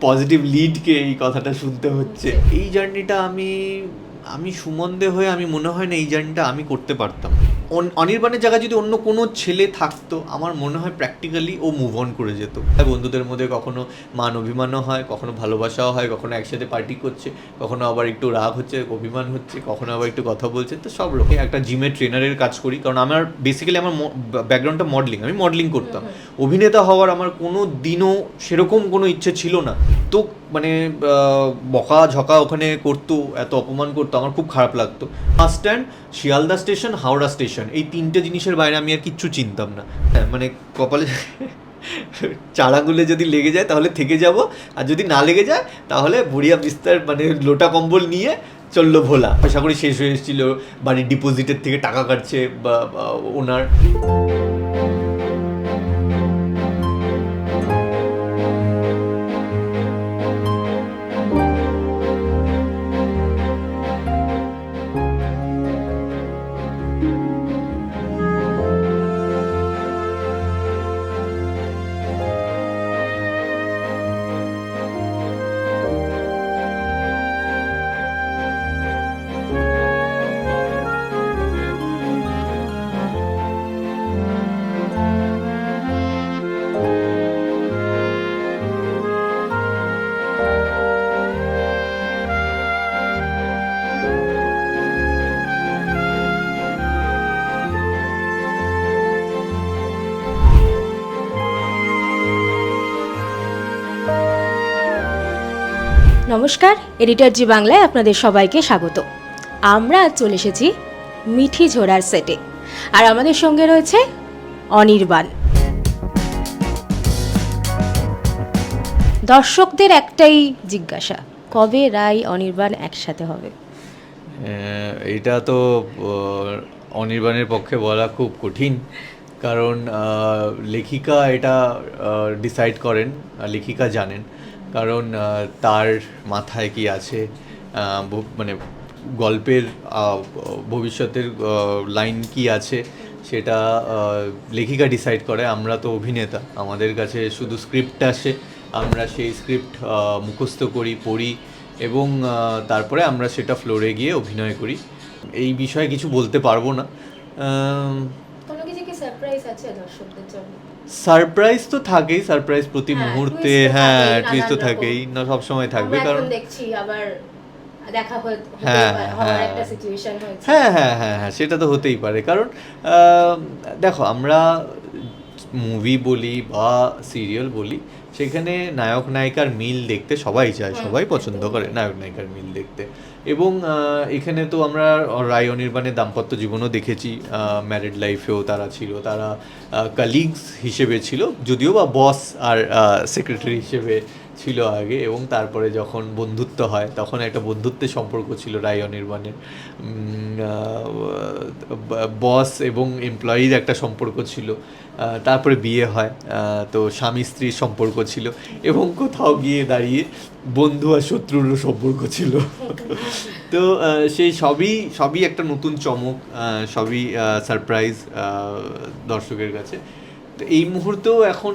Positive লিডকে এই কথাটা শুনতে হচ্ছে। এই জার্নিটা আমি আমি সুমন্দে হয়ে আমি মনে হয় না এই জার্নিটা আমি করতে পারতাম। অনির্বাণের জায়গায় যদি অন্য কোনো ছেলে থাকতো আমার মনে হয় প্র্যাকটিক্যালি ও মুভ অন করে যেত। বন্ধুদের মধ্যে কখনো মান অভিমানও হয় কখনো ভালোবাসাও হয় কখনো একসাথে পার্টি করছে কখনো আবার একটু রাগ হচ্ছে অভিমান হচ্ছে কখনো আবার একটু কথা বলছে। তো সব রকম একটা জিমে ট্রেনারের কাজ করি কারণ আমার বেসিক্যালি আমার ব্যাকগ্রাউন্ডটা মডেলিং আমি মডেলিং করতাম। অভিনেতা হওয়ার আমার কোনো দিনও সেরকম কোনো ইচ্ছে ছিল না। তো মানে বকা ঝকা ওখানে করতো, এত অপমান করতো, আমার খুব খারাপ লাগতো। Bus stand, Sealdah station, Howrah station, এই তিনটে জিনিসের বাইরে আমি আর কিচ্ছু চিনতাম না। হ্যাঁ মানে কপালে চারাগুলো যদি লেগে যায় তাহলে থেকে যাব, আর যদি না লেগে যায় তাহলে ভুড়িয়া বিস্তার মানে লোটা কম্বল নিয়ে চলল ভোলা। আশা করি শেষ হয়ে এসেছিল, বাড়ির ডিপোজিটের থেকে টাকা কাটছে বা, ওনার। নমস্কার এডিটর জি বাংলায় আপনাদের সবাইকে স্বাগত। আমরা চলে এসেছি মিঠি ঝোড়ার সেটে আর আমাদের সঙ্গে রয়েছে অনির্বাণ। দর্শকদের একটাই জিজ্ঞাসা, কবে রায় অনির্বাণ একসাথে হবে? এটা তো অনির্বাণের পক্ষে বলা খুব কঠিন। কারণ লেখিকা এটা ডিসাইড করেন লেখিকা জানেন। কারণ তার মাথায় কি আছে মানে গল্পের ভবিষ্যতের লাইন কি আছে, সেটা লেখিকা ডিসাইড করে, আমরা তো অভিনেতা। আমাদের কাছে শুধু স্ক্রিপ্ট আসে, আমরা সেই স্ক্রিপ্ট মুখস্থ করি, পড়ি এবং তারপরে আমরা সেটা ফ্লোরে গিয়ে অভিনয় করি। এই বিষয়ে কিছু বলতে পারব না। কোনো কিছু কি সারপ্রাইজ আছে দর্শকদের জন্য? সারপ্রাইজ তো থাকেই সারপ্রাইজ প্রতি হ্যাঁ, মুহূর্তে হ্যাঁ টুইস্ট তো থাকেই না সব সময় থাকবে কারণ দেখছি আবার দেখা হয়ে- হ্যাঁ, হ্যাঁ। হ্যাঁ হ্যাঁ হ্যাঁ সেটা তো হতেই পারে কারণ আহ, দেখো আমরা মুভি বলি বা সিরিয়াল বলি সেখানে নায়ক নায়িকার মিল দেখতে সবাই চায় সবাই পছন্দ করে নায়ক নায়িকার মিল দেখতে। এবং এখানে তো আমরা রায় অনির্বাণের দাম্পত্য জীবনও দেখেছি ম্যারিড লাইফেও তারা ছিল তারা কালিগস হিসেবে ছিল যদিও বা বস আর সেক্রেটারি হিসেবে ছিল আগে এবং তারপরে যখন বন্ধুত্ব হয় তখন একটা বন্ধুত্বের সম্পর্ক ছিল রায় অনির্বাণের। বস এবং এমপ্লয়ির একটা সম্পর্ক ছিল। তারপরে বিয়ে হয় তো স্বামী স্ত্রীর সম্পর্ক ছিল এবং কোথাও গিয়ে দাঁড়িয়ে বন্ধু আর শত্রুরও সম্পর্ক ছিল। তো সেই সবই সবই একটা নতুন চমক সবই সারপ্রাইজ দর্শকের কাছে। তো এই মুহূর্তেও এখন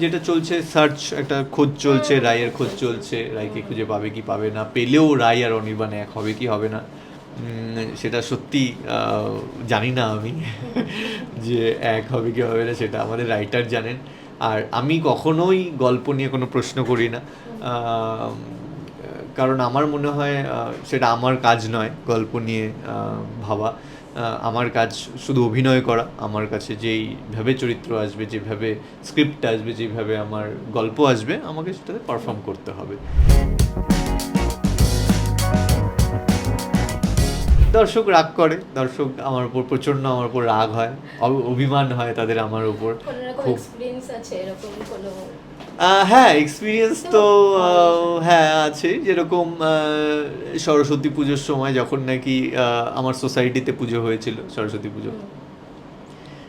যেটা চলছে সার্চ একটা খোঁজ চলছে রায়ের খোঁজ চলছে রায়কে খুঁজে পাবে কি পাবে না পেলেও রায় আর অনির্বাণ এক হবে কি হবে না সেটা সত্যি জানি না আমি যে এক হবে কি হবে না সেটা আমাদের রাইটার জানেন। আর আমি কখনোই গল্প নিয়ে কোনো প্রশ্ন করি না কারণ আমার মনে হয় সেটা আমার কাজ নয় গল্প নিয়ে ভাবা। আমার কাজ শুধু অভিনয় করা আমার কাছে যেইভাবে চরিত্র আসবে যেভাবে স্ক্রিপ্ট আসবে যেভাবে আমার গল্প আসবে আমাকে সেটাতে পারফর্ম করতে হবে। দর্শক রাগ করে দর্শক আমার উপর প্রচণ্ড আমার উপর রাগ হয় অভিমান হয় তাদের আমার উপর। খুব এক্সপিরিয়েন্স আছে এরকম কোনো হ্যাঁ এক্সপিরিয়েন্স তো হ্যাঁ আছে। যেরকম সরস্বতী পুজোর সময় যখন নাকি আমার সোসাইটিতে পুজো হয়েছিল, সরস্বতী পুজো।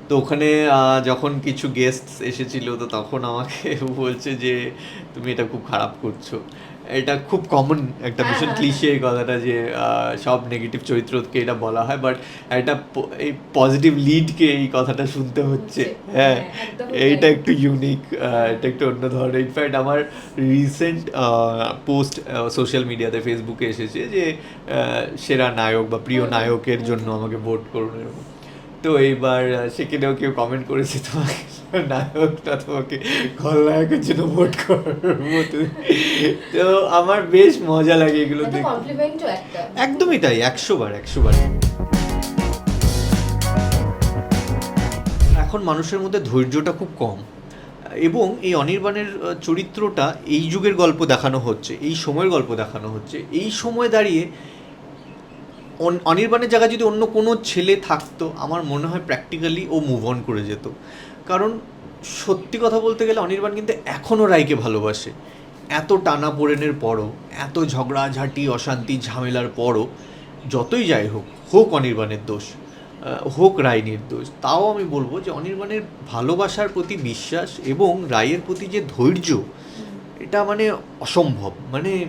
তো ওখানে যখন কিছু গেস্ট এসেছিল, তো তখন আমাকে বলছে যে, তুমি এটা খুব খারাপ করছ। এটা খুব কমন একটা হ্যাঁ, ভীষণ হ্যাঁ, ক্লিশে এই কথাটা যে সব নেগেটিভ চরিত্রকে এটা বলা হয় বাট একটা এই পজিটিভ লিডকে এই কথাটা শুনতে হচ্ছে। হ্যাঁ হ্যাঁ, এইটা একটু ইউনিক এটা একটু অন্য ধরনের। ইনফ্যাক্ট আমার রিসেন্ট পোস্ট সোশ্যাল মিডিয়াতে ফেসবুকে এসেছে যে সেরা নায়ক বা প্রিয় নায়কের জন্য আমাকে ভোট করুন এরকম। তো এইবার সেখানেও কেউ কমেন্ট করেছে তোমাকে নায়কটা তোমাকে খলনায়কের জন্য ভোট করব তো আমার বেশ মজা লাগে এগুলো একদমই তাই একশো বার একশো বার। এখন মানুষের মধ্যে ধৈর্যটা খুব কম। এবং এই অনির্বাণের চরিত্রটা এই যুগের গল্প দেখানো হচ্ছে এই সময়ের গল্প দেখানো হচ্ছে এই সময় দাঁড়িয়ে অনির্বাণের জায়গায় যদি অন্য কোনো ছেলে থাকতো আমার মনে হয় প্র্যাকটিক্যালি ও মুভ অন করে যেত। কারণ সত্যি কথা বলতে গেলে অনির্বাণ কিন্তু এখনও রায়কে ভালোবাসে। এত টানা পোড়েনের পরও এত ঝগড়াঝাটি অশান্তি ঝামেলার পরও যতই যাই হোক হোক অনির্বাণের দোষ হোক রায় নির্দোষ তাও আমি বলব যে অনির্বাণের ভালোবাসার প্রতি বিশ্বাস এবং রায়ের প্রতি যে ধৈর্য এটা মানে অসম্ভব। মানে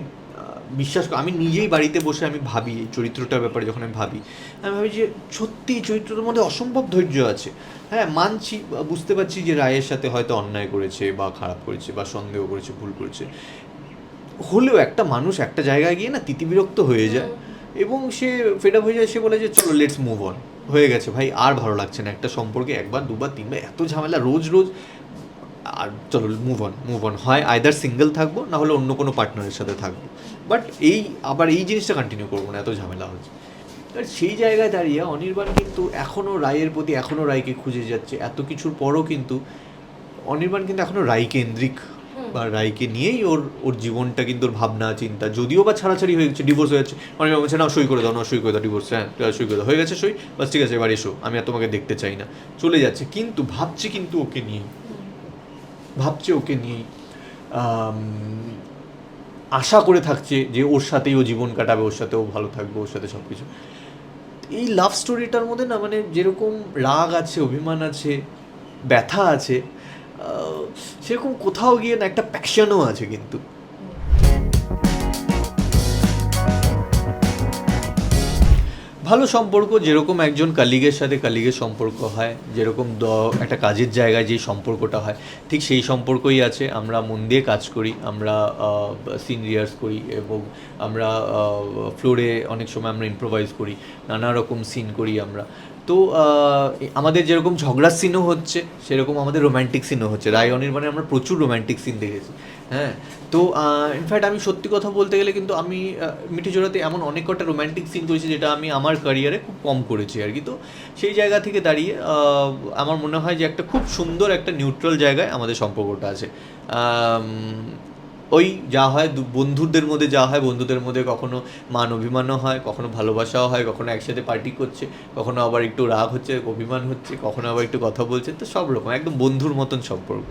বিশ্বাস আমি নিজেই বাড়িতে বসে আমি ভাবি এই চরিত্রটার ব্যাপারে যখন আমি ভাবি আমি ভাবি যে সত্যি চরিত্রটার মধ্যে অসম্ভব ধৈর্য আছে। হ্যাঁ মানছি, বুঝতে পারছি যে রায়ের সাথে হয়তো অন্যায় করেছে বা খারাপ করেছে বা সন্দেহ করেছে, ভুল করেছে। হলেও একটা মানুষ একটা জায়গায় গিয়ে না তিতিবিরক্ত হয়ে যায় এবং সে ফেড আপ হয়ে যায়, সে বলে যে, চলো লেটস মুভ অন হয়ে গেছে। ভাই, আর ভালো লাগছে না একটা সম্পর্কে, একবার, দুবার, তিনবার, এত ঝামেলা রোজ রোজ। আর চলো মুভ অন মুভ অন হয় আয়দার সিঙ্গেল থাকব, না হলে অন্য কোনো পার্টনারের সাথে থাকব। বাট এই আবার এই জিনিসটা কন্টিনিউ করব না এত ঝামেলা হচ্ছে। আর সেই জায়গায় দাঁড়িয়ে অনির্বাণ কিন্তু এখনও রায়ের প্রতি এখনও রায়কে খুঁজে যাচ্ছে। এত কিছুর পরও কিন্তু অনির্বাণ কিন্তু এখনও রায় কেন্দ্রিক বা রায়কে নিয়েই ওর ওর জীবনটা কিন্তু ওর ভাবনা চিন্তা। যদিও বা ছাড়াছাড়ি হয়ে গেছে ডিভোর্স হয়ে যাচ্ছে। অনির্বাণ বলছে না সই করে দাও না সই করে দাও ডিভোর্স হ্যাঁ সই করে দাও। হয়ে গেছে সই বাস ঠিক আছে এবার এসো। আমি আর তোমাকে দেখতে চাই না। চলে যাচ্ছে। কিন্তু ভাবছে কিন্তু ওকে নিয়ে ভাবছে ওকে নিয়ে আশা করে থাকছে যে ওর সাথেই ও জীবন কাটাবে, ওর সাথেও ভালো থাকবে, ওর সাথে সব কিছু এই লাভ স্টোরিটার মধ্যে না মানে যেরকম রাগ আছে, অভিমান আছে, ব্যথা আছে সেরকম কোথাও গিয়ে না একটা প্যাশনও আছে কিন্তু। ভালো সম্পর্ক, যেরকম একজন কালিগের সাথে কালিগের সম্পর্ক হয়, যেরকম দ- একটা কাজের জায়গায় যে সম্পর্কটা হয়, ঠিক সেই সম্পর্কই আছে। আমরা মন দিয়ে কাজ করি, আমরা সিন রিহার্স করি এবং আমরা ফ্লোরে অনেক সময় আমরা ইম্প্রোভাইজ করি, নানা রকম সিন করি আমরা। তো আমাদের যেরকম ঝগড়ার সিনও হচ্ছে, সেরকম আমাদের রোম্যান্টিক সিনও হচ্ছে। রায় অনির্বাণে আমরা প্রচুর রোম্যান্টিক সিন দেখেছি হ্যাঁ? তো ইনফ্যাক্ট আমি সত্যি কথা বলতে গেলে কিন্তু আমি মিঠি জোড়াতে এমন অনেক কটা রোম্যান্টিক সিন করেছি যেটা আমি আমার ক্যারিয়ারে খুব কম করেছি আর কি। তো, সেই জায়গা থেকে দাঁড়িয়ে আমার মনে হয় যে একটা খুব সুন্দর একটা নিউট্রাল জায়গায় আমাদের সম্পর্কটা আছে। ওই যা হয় বন্ধুদের মধ্যে যা হয়, বন্ধুদের মধ্যে কখনো মান অভিমানও হয়, কখনো ভালোবাসাও হয়, কখনো একসাথে পার্টি করছে, কখনো আবার একটু রাগ হচ্ছে, অভিমান হচ্ছে, কখনো আবার একটু কথা বলছে, তো সব রকম, একদম বন্ধুর মতন সম্পর্ক।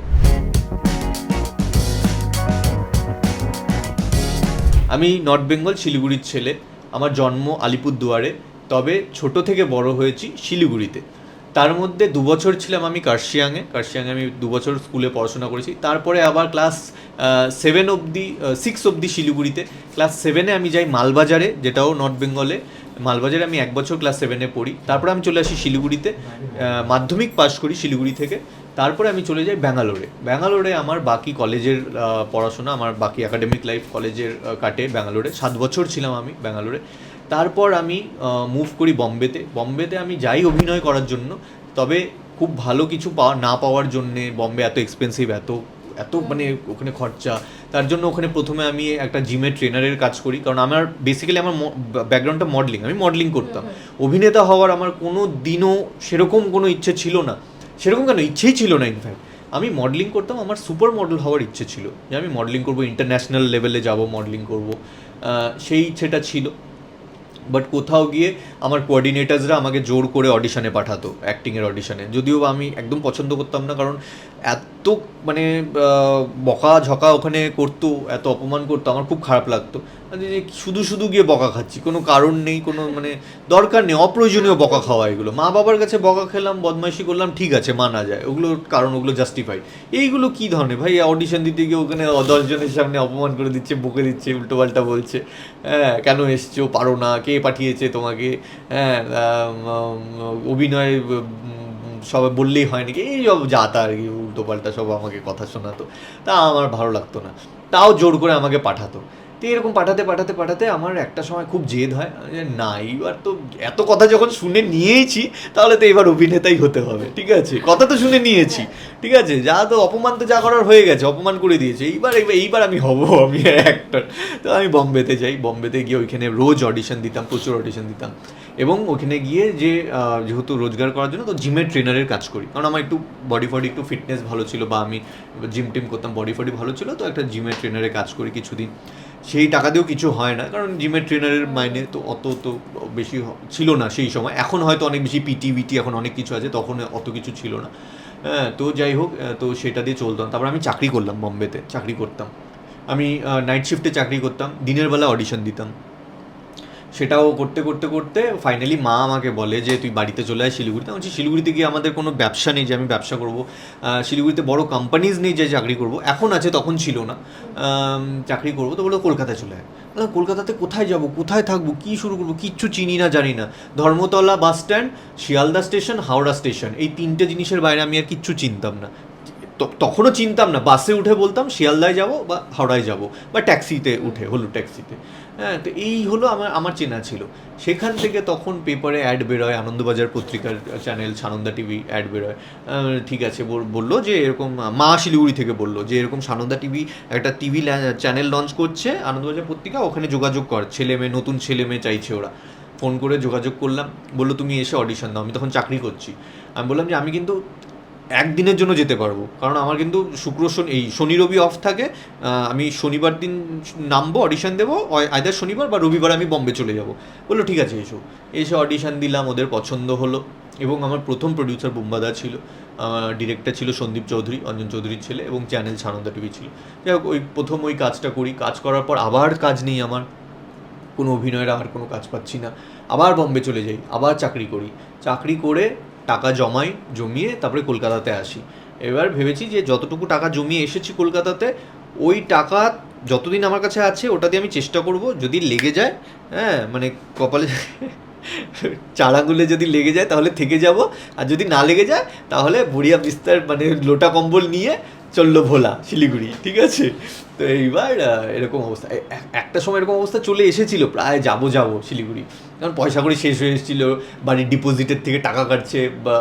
আমি নর্থ বেঙ্গল শিলিগুড়ির ছেলে, আমার জন্ম আলিপুরদুয়ারে, তবে ছোট থেকে বড় হয়েছি শিলিগুড়িতে। তার মধ্যে দু বছর ছিলাম আমি কার্শিয়াংয়ে। কার্শিয়াংয়ে আমি দু বছর স্কুলে পড়াশোনা করেছি। তারপরে আবার ক্লাস সেভেন অবধি সিক্স অবধি শিলিগুড়িতে। ক্লাস সেভেনে আমি যাই মালবাজারে, যেটাও নর্থ বেঙ্গলে মালবাজারে আমি এক বছর ক্লাস সেভেনে পড়ি। তারপরে আমি চলে আসি শিলিগুড়িতে। মাধ্যমিক পাশ করি শিলিগুড়ি থেকে। তারপরে আমি চলে যাই ব্যাঙ্গালোরে। ব্যাঙ্গালোরে আমার বাকি কলেজের পড়াশোনা, আমার বাকি একাডেমিক লাইফ কলেজের কাটে ব্যাঙ্গালোরে। সাত বছর ছিলাম আমি ব্যাঙ্গালোরে। তারপর আমি মুভ করি বম্বেতে। বম্বেতে আমি যাই অভিনয় করার জন্য। তবে খুব ভালো কিছু পাওয়া না পাওয়ার জন্যে বম্বে এত এক্সপেন্সিভ এত এত মানে ওখানে খরচা। তার জন্য ওখানে প্রথমে আমি একটা জিমের ট্রেনারের কাজ করি। কারণ আমার বেসিক্যালি আমার ব্যাকগ্রাউন্ডটা মডেলিং আমি মডেলিং করতাম। অভিনেতা হওয়ার আমার কোনো দিনও সেরকম কোনো ইচ্ছে ছিল না। সেরকম কেন? ইচ্ছেই ছিল না ইনফ্যাক্ট আমি মডেলিং করতাম আমার সুপার মডেল হওয়ার ইচ্ছে ছিল। যে আমি মডেলিং করব ইন্টারন্যাশনাল লেভেলে যাব মডেলিং করব। সেই ইচ্ছেটা ছিল। বাট কোথাও গিয়ে আমার কোঅর্ডিনেটার্সরা আমাকে জোর করে অডিশনে পাঠাতো অ্যাক্টিংয়ের অডিশনে যদিও আমি একদম পছন্দ করতাম না, কারণ এত মানে বকা ঝকা ওখানে করতো, এত অপমান করতো, আমার খুব খারাপ লাগতো। শুধু শুধু গিয়ে বকা খাচ্ছি, কোনো কারণ নেই, কোনো মানে দরকার নেই, অপ্রয়োজনীয় বকা খাওয়া এগুলো। মা বাবার কাছে বকা খেলাম, বদমাইশি করলাম, ঠিক আছে, মানা যায় ওগুলোর কারণ, ওগুলো জাস্টিফাই এইগুলো কি ধরনের? ভাই অডিশন দিতে গিয়ে ওখানে দশজনের সামনে অপমান করে দিচ্ছে, বকে দিচ্ছে, উল্টোপাল্টা বলছে হ্যাঁ কেন এসছো? পারো না, কে পাঠিয়েছে তোমাকে? হ্যাঁ অভিনয় সবাই বললেই হয় নাকি, এই সব যাতা আর কি, উল্টোপাল্টা সব আমাকে কথা শোনাতো। তা আমার ভালো লাগতো না। তাও জোর করে আমাকে পাঠাতো। তো এরকম পাঠাতে পাঠাতে পাঠাতে আমার একটা সময় খুব জেদ হয়। যে না, এইবার তো এত কথা যখন শুনে নিয়েইছি, তাহলে তো এবার অভিনেতাই হতে হবে, ঠিক আছে? কথা তো শুনে নিয়েছি, ঠিক আছে? যা তো অপমান তো যা করার হয়ে গেছে, অপমান করে দিয়েছে। এইবার এইবার আমি হব, আমি অ্যাক্টর তো আমি বম্বেতে যাই, বম্বেতে গিয়ে ওইখানে রোজ অডিশন দিতাম, প্রচুর অডিশন দিতাম। এবং ওখানে গিয়ে যে যেহেতু রোজগার করার জন্য, তো জিমের ট্রেনারের কাজ করি। কারণ আমার একটু বডি ফডি একটু ফিটনেস ভালো ছিল বা আমি জিম টিম করতাম বডি ফডি ভালো ছিল, তো একটা জিমের ট্রেনারের কাজ করি কিছুদিন। সেই টাকা দিয়েও কিছু হয় না। কারণ জিমের ট্রেনারের মাইনে তো অত তো বেশি ছিল না সেই সময়। এখন হয়তো অনেক বেশি পিটি, বিটি, এখন অনেক কিছু আছে, তখন অত কিছু ছিল না। হ্যাঁ তো যাই হোক তো সেটা দিয়ে চলতাম তারপর আমি চাকরি করলাম বম্বেতে, চাকরি করতাম। আমি নাইট শিফটে চাকরি করতাম। দিনের বেলা অডিশন দিতাম। সেটাও করতে করতে করতে ফাইনালি মা আমাকে বলে যে, তুই বাড়িতে চলে আয় শিলিগুড়িতে। আমি শিলিগুড়িতে গিয়ে আমাদের কোনো ব্যবসা নেই যে আমি ব্যবসা করব। শিলিগুড়িতে বড় কোম্পানিজ নেই যে চাকরি করব। এখন আছে, তখন ছিল না। চাকরি করব। তো বলল, কলকাতায় চলে আয়। কলকাতাতে কোথায় যাব? কোথায় থাকব? কী শুরু করব? কিচ্ছু চিনি না, জানি না। Dharmatala bus stand, Sealdah station, Howrah station. এই তিনটে জিনিসের বাইরে আমি আর কিচ্ছু চিনতাম না। তখনও চিনতাম না। বাসে উঠে বলতাম, শিয়ালদায় যাব বা হাওড়ায় যাব। বা ট্যাক্সিতে উঠে, হলো ট্যাক্সিতে হ্যাঁ তো এই হলো আমার আমার চেনা ছিল। সেখান থেকে তখন পেপারে অ্যাড বেরোয়, আনন্দবাজার পত্রিকার চ্যানেল সানন্দা টিভি অ্যাড বেরোয়। ঠিক আছে বলল যে এরকম, মা শিলিগুড়ি থেকে বলল যে এরকম সানন্দা টিভি একটা টিভি চ্যানেল লঞ্চ করছে আনন্দবাজার পত্রিকা, ওখানে যোগাযোগ কর। ছেলে মেয়ে, নতুন ছেলে মেয়ে চাইছে ওরা। ফোন করে যোগাযোগ করলাম, বলল, তুমি এসে অডিশন দাও। আমি তখন চাকরি করছি। আমি বললাম যে, আমি কিন্তু একদিনের জন্য যেতে পারব। কারণ আমার কিন্তু শুক্র, শনি, এই শনি, রবি অফ থাকে আমি শনিবার দিন নামবো অডিশন দেবো আয়দার শনিবার বা রবিবার আমি বম্বে চলে যাব। বলল, ঠিক আছে, এসো। এসে অডিশন দিলাম, ওদের পছন্দ হলো এবং আমার প্রথম প্রডিউসার বুম্বাদা ছিল ডিরেক্টর ছিল সন্দীপ চৌধুরী, অঞ্জন চৌধুরীর ছেলে এবং চ্যানেল সানন্দা টিভি ছিল। যাই হোক, ওই প্রথম ওই কাজটা করি, কাজ করার পর আবার কাজ নেই আমার। কোনো অভিনয়ের আর কোনো কাজ পাচ্ছি না। আবার বম্বে চলে যাই, আবার চাকরি করি। চাকরি করে টাকা জমাই, জমিয়ে তারপরে কলকাতাতে আসি। এবার ভেবেছি যে যতটুকু টাকা জমিয়ে এসেছি কলকাতাতে, ওই টাকা যতদিন আমার কাছে আছে ওটা দিয়ে আমি চেষ্টা করব যদি লেগে যায় হ্যাঁ মানে কপালে চারাগুলো যদি লেগে যায় তাহলে থেকে যাব। আর যদি না লেগে যায়, তাহলে বুড়িয়া বিস্তার মানে লোটা কম্বল নিয়ে চলল ভোলা শিলিগুড়ি, ঠিক আছে? তো এইবার এরকম অবস্থা। একটা সময় এরকম অবস্থা চলে এসেছিল, প্রায় যাব যাব শিলিগুড়ি। কারণ পয়সা করে শেষ হয়ে এসেছিল, বাড়ির ডিপোজিটের থেকে টাকা কাটছে, বা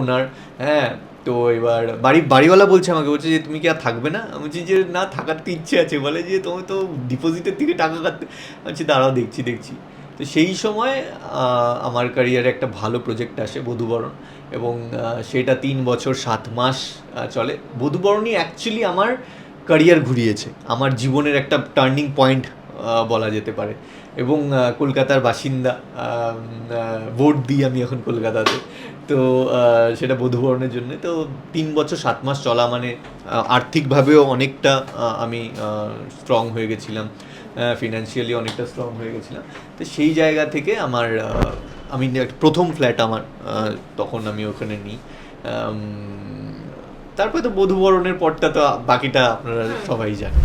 ওনার হ্যাঁ? তো এবার বাড়ি, বাড়িওয়ালা বলছে আমাকে, বলছে যে, তুমি কি আর থাকবে না? আমি বলছি যে, না, থাকার তো ইচ্ছে আছে। বলে যে তুমি তো ডিপোজিটের থেকে টাকা কাটতে বলছি দাঁড়াও দেখছি দেখছি। তো সেই সময় আমার ক্যারিয়ারে একটা ভালো প্রজেক্ট আসে, বধুবরণ। এবং সেটা তিন বছর সাত মাস চলে। বধুবরণই অ্যাকচুয়ালি আমার ক্যারিয়ার ঘুরিয়েছে। আমার জীবনের একটা টার্নিং পয়েন্ট বলা যেতে পারে। এবং কলকাতার বাসিন্দা ভোট দিই আমি এখন কলকাতাতে। তো সেটা বধুবরণের জন্য। তো তিন বছর সাত মাস চলা মানে আর্থিকভাবেও অনেকটা আমি স্ট্রং হয়ে গেছিলাম। ফিনান্সিয়ালি অনেকটা স্ট্রং হয়ে গেছিলাম। তো সেই জায়গা থেকে আমার আমি একটা প্রথম ফ্ল্যাট আমার তখন আমি ওখানে নিই। তারপরে তো বধুবরণের পরটা তো বাকিটা আপনারা সবাই জানেন।